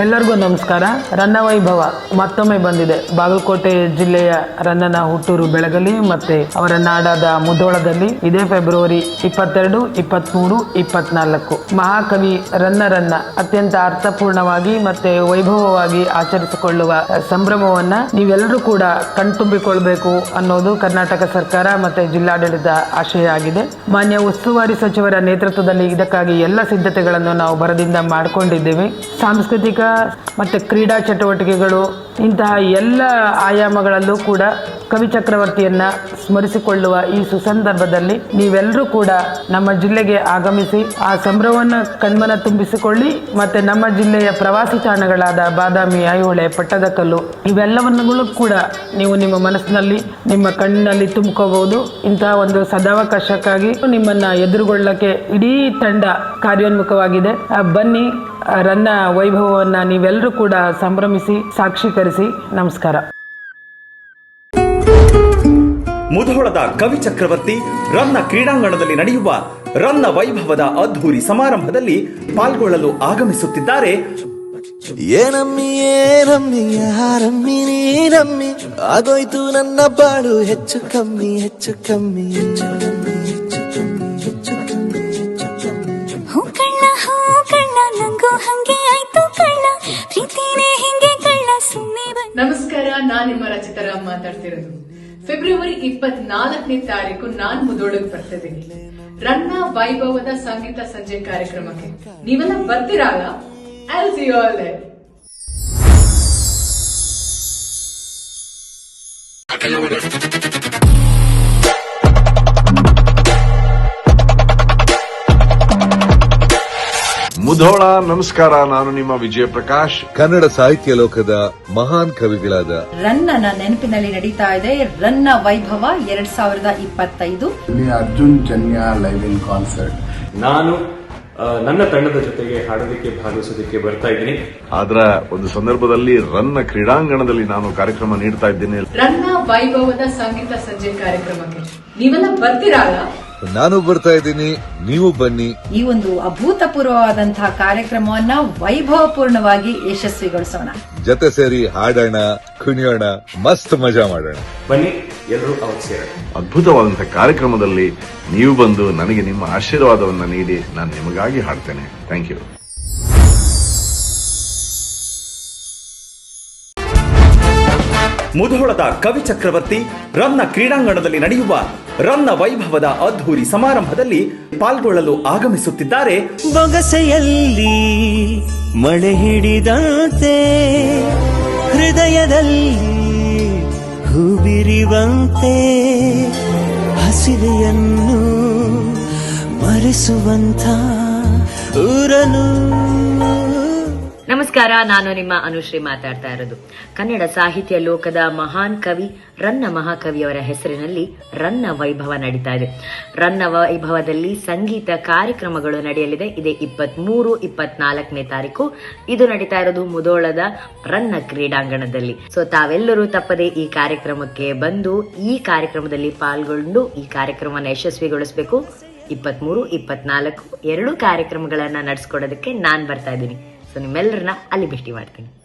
ಎಲ್ಲರಿಗೂ ನಮಸ್ಕಾರ. ರನ್ನ ವೈಭವ ಮತ್ತೊಮ್ಮೆ ಬಂದಿದೆ. ಬಾಗಲಕೋಟೆ ಜಿಲ್ಲೆಯ ರನ್ನನ ಹುಟ್ಟೂರು ಬೆಳಗಲಿ ಮತ್ತೆ ಅವರ ನಾಡಾದ ಮುಧೋಳದಲ್ಲಿ ಇದೇ ಫೆಬ್ರವರಿ ಇಪ್ಪತ್ತೆರಡು, ಇಪ್ಪತ್ಮೂರು, ಇಪ್ಪತ್ನಾಲ್ಕು. ಮಹಾಕವಿ ರನ್ನ ರನ್ನ ಅತ್ಯಂತ ಅರ್ಥಪೂರ್ಣವಾಗಿ ಮತ್ತೆ ವೈಭವವಾಗಿ ಆಚರಿಸಿಕೊಳ್ಳುವ ಸಂಭ್ರಮವನ್ನ ನೀವೆಲ್ಲರೂ ಕೂಡ ಕಣ್ತುಂಬಿಕೊಳ್ಬೇಕು ಅನ್ನೋದು ಕರ್ನಾಟಕ ಸರ್ಕಾರ ಮತ್ತೆ ಜಿಲ್ಲಾಡಳಿತ ಆಶಯ ಆಗಿದೆ. ಮಾನ್ಯ ಉಸ್ತುವಾರಿ ಸಚಿವರ ನೇತೃತ್ವದಲ್ಲಿ ಇದಕ್ಕಾಗಿ ಎಲ್ಲ ಸಿದ್ಧತೆಗಳನ್ನು ನಾವು ಬರದಿಂದ ಮಾಡಿಕೊಂಡಿದ್ದೇವೆ. ಸಾಂಸ್ಕೃತಿಕ ಮತ್ತೆ ಕ್ರೀಡಾ ಚಟುವಟಿಕೆಗಳು ಇಂತಹ ಎಲ್ಲ ಆಯಾಮಗಳಲ್ಲೂ ಕೂಡ ಕವಿ ಚಕ್ರವರ್ತಿಯನ್ನ ಸ್ಮರಿಸಿಕೊಳ್ಳುವ ಈ ಸುಸಂದರ್ಭದಲ್ಲಿ ನೀವೆಲ್ಲರೂ ಕೂಡ ನಮ್ಮ ಜಿಲ್ಲೆಗೆ ಆಗಮಿಸಿ ಆ ಸಂಭ್ರಮವನ್ನು ಕಣ್ಮನ ತುಂಬಿಸಿಕೊಳ್ಳಿ ಮತ್ತೆ ನಮ್ಮ ಜಿಲ್ಲೆಯ ಪ್ರವಾಸಿ ತಾಣಗಳಾದ ಬಾದಾಮಿ, ಐಹೊಳೆ ಪಟ್ಟದಕಲ್ಲು ಇವೆಲ್ಲವನ್ನೂ ಕೂಡ ನೀವು ನಿಮ್ಮ ಮನಸ್ಸಿನಲ್ಲಿ, ನಿಮ್ಮ ಕಣ್ಣಿನಲ್ಲಿ ತುಂಬ್ಕೋಬಹುದು. ಇಂತಹ ಒಂದು ಸದಾವಕಾಶಕ್ಕಾಗಿ ನಿಮ್ಮನ್ನ ಎದುರುಗೊಳ್ಳಕ್ಕೆ ಇಡೀ ತಂಡ ಕಾರ್ಯೋನ್ಮುಖವಾಗಿದೆ. ಬನ್ನಿ ರನ್ನ ವೈಭವವನ್ನು ನೀವೆಲ್ಲರೂ ಕೂಡ ಸಂಭ್ರಮಿಸಿ, ಸಾಕ್ಷೀಕರಿಸಿ. ನಮಸ್ಕಾರ. ಮುಧೋಳದ ಕವಿ ಚಕ್ರವರ್ತಿ ರನ್ನ ಕ್ರೀಡಾಂಗಣದಲ್ಲಿ ನಡೆಯುವ ರನ್ನ ವೈಭವದ ಅದ್ಧೂರಿ ಸಮಾರಂಭದಲ್ಲಿ ಪಾಲ್ಗೊಳ್ಳಲು ಆಗಮಿಸುತ್ತಿದ್ದಾರೆ. ಏನಮ್ಮಿ ಏನಮ್ಮಿ ಯಾರಮ್ಮಿ ನೀನಮ್ಮಿ ಆಗೋಯ್ತು ನನ್ನ ಬಾಳು ಹೆಚ್ಚು ಕಮ್ಮಿ ಹೆಚ್ಚು ಕಮ್ಮಿ ಹೆಚ್ಚು ಕಮ್ಮಿ ಹೆಚ್ಚು ಕಮ್ಮಿ ಹೆಚ್ಚು ಕಮ್ಮಿ ಹೆಚ್ಚು ಕಮ್ಮಿ. ಹೂ ಕಳ್ಳ ಹೂ ಕಳ್ಳ ನಂಗೂ ಹಂಗೆ ಆಯ್ತು ಕಳ್ಳ. ಪ್ರೀತಿನೇ ಹಿಂಗೆ ಕಳ್ಳ ಸುಮ್ಮನೆ ನಮಸ್ಕಾರ ನಾನು ನಿಮ್ಮ ರಚಿತಾರಾಮ್ ಮಾತಾಡ್ತಿರೋದು. ಫೆಬ್ರವರಿ ಇಪ್ಪತ್ನಾಲ್ಕನೇ ತಾರೀಕು ನಾನ್ ಮುದೋಳಗ್ ಬರ್ತಿದ್ದೀನಿ ರನ್ನ ವೈಭವದ ಸಂಗೀತ ಸಂಜೆ ಕಾರ್ಯಕ್ರಮಕ್ಕೆ. ನೀವೆಲ್ಲ ಬರ್ತೀರಲ್ಲ? ಆಲ್ ಮುಧೋಳ ನಮಸ್ಕಾರ ನಾನು ನಿಮ್ಮ ವಿಜಯ ಪ್ರಕಾಶ್ ಕನ್ನಡ ಸಾಹಿತ್ಯ ಲೋಕದ ಮಹಾನ್ ಕವಿಗಳಾದ ರನ್ನನ ನೆನಪಿನಲ್ಲಿ ನಡೀತಾ ಇದೆ. ರನ್ನ ವೈಭವ ಎರಡ್ ಸಾವಿರದ ಇಪ್ಪತ್ತೈದು. ಇಲ್ಲಿ Arjun Janya live in concert ನಾನು ನನ್ನ ತಂಡದ ಜೊತೆಗೆ ಹಾಡೋದಕ್ಕೆ ಭಾಗವಹಿಸೋದಕ್ಕೆ ಬರ್ತಾ ಇದ್ದೀನಿ. ಆದ್ರ ಒಂದು ಸಂದರ್ಭದಲ್ಲಿ ರನ್ನ ಕ್ರೀಡಾಂಗಣದಲ್ಲಿ ನಾನು ಕಾರ್ಯಕ್ರಮ ನೀಡ್ತಾ ಇದ್ದೇನೆ. ರನ್ನ ವೈಭವದ ಸಂಗೀತ ಸಂಜೆ ಕಾರ್ಯಕ್ರಮಕ್ಕೆ. ನೀವೆಲ್ಲ ಬರ್ತೀರಲ್ಲ ನಾನು ಬರ್ತಾ ಇದ್ದೀನಿ ನೀವು ಬನ್ನಿ. ಈ ಒಂದು ಅಭೂತಪೂರ್ವವಾದಂತಹ ಕಾರ್ಯಕ್ರಮವನ್ನ ವೈಭವಪೂರ್ಣವಾಗಿ ಯಶಸ್ವಿಗೊಳಿಸೋಣ. ಜೊತೆ ಸೇರಿ ಹಾಡೋಣ ಕುಣಿಯೋಣ ಮಸ್ತ್ ಮಜಾ ಮಾಡೋಣ. ಬನ್ನಿ ಎಲ್ಲರೂ ಅವಶ್ಯ ಸೇರೋಣ ಅದ್ಭುತವಾದಂತಹ ಕಾರ್ಯಕ್ರಮದಲ್ಲಿ ನೀವು ಬಂದು ನನಗೆ ನಿಮ್ಮ ಆಶೀರ್ವಾದವನ್ನ ನೀಡಿ ನಾನು ನಿಮಗಾಗಿ ಹಾಡ್ತೇನೆ. ಥ್ಯಾಂಕ್ ಯು ಮುಧೋಳದ ಕವಿ ಚಕ್ರವರ್ತಿ ರನ್ನ ಕ್ರೀಡಾಂಗಣದಲ್ಲಿ ನಡೆಯುವ ರನ್ನ ವೈಭವದ ಅದ್ಧೂರಿ ಸಮಾರಂಭದಲ್ಲಿ ಪಾಲ್ಗೊಳ್ಳಲು ಆಗಮಿಸುತ್ತಿದ್ದಾರೆ. ಬೊಗಸೆಯಲ್ಲಿ ಮಳೆ ಹಿಡಿದಂತೆ ಹೃದಯದಲ್ಲಿ ಹೂಬಿರಿವಂತೆ ಹಸಿವೆಯನ್ನು ಮರೆಸುವಂತ ಊರನು. ನಮಸ್ಕಾರ, ನಾನು ನಿಮ್ಮ ಅನುಶ್ರೀ ಮಾತಾಡ್ತಾ ಇರೋದು. ಕನ್ನಡ ಸಾಹಿತ್ಯ ಲೋಕದ ಮಹಾನ್ ಕವಿ ರನ್ನ ಮಹಾಕವಿಯವರ ಹೆಸರಿನಲ್ಲಿ ರನ್ನ ವೈಭವ ನಡೀತಾ ಇದೆ. ರನ್ನ ವೈಭವದಲ್ಲಿ ಸಂಗೀತ ಕಾರ್ಯಕ್ರಮಗಳು ನಡೆಯಲಿದೆ. ಇದೇ ಇಪ್ಪತ್ಮೂರು, ಇಪ್ಪತ್ನಾಲ್ಕನೇ ತಾರೀಕು ಇದು ನಡೀತಾ ಇರೋದು ಮುದೋಳದ ರನ್ನ ಕ್ರೀಡಾಂಗಣದಲ್ಲಿ. ಸೊ ತಾವೆಲ್ಲರೂ ತಪ್ಪದೆ ಈ ಕಾರ್ಯಕ್ರಮಕ್ಕೆ ಬಂದು, ಈ ಕಾರ್ಯಕ್ರಮದಲ್ಲಿ ಪಾಲ್ಗೊಂಡು, ಈ ಕಾರ್ಯಕ್ರಮವನ್ನು ಯಶಸ್ವಿಗೊಳಿಸಬೇಕು. ಇಪ್ಪತ್ಮೂರು, ಇಪ್ಪತ್ನಾಲ್ಕು, ಎರಡು ಕಾರ್ಯಕ್ರಮಗಳನ್ನು ನಡೆಸ್ಕೊಡೋದಕ್ಕೆ ನಾನು ಬರ್ತಾ ಇದ್ದೀನಿ. ಸೊ ನಿಮ್ಮೆಲ್ಲರನ್ನ ಅಲ್ಲಿ ಭೇಟಿ ಮಾಡ್ತೀನಿ.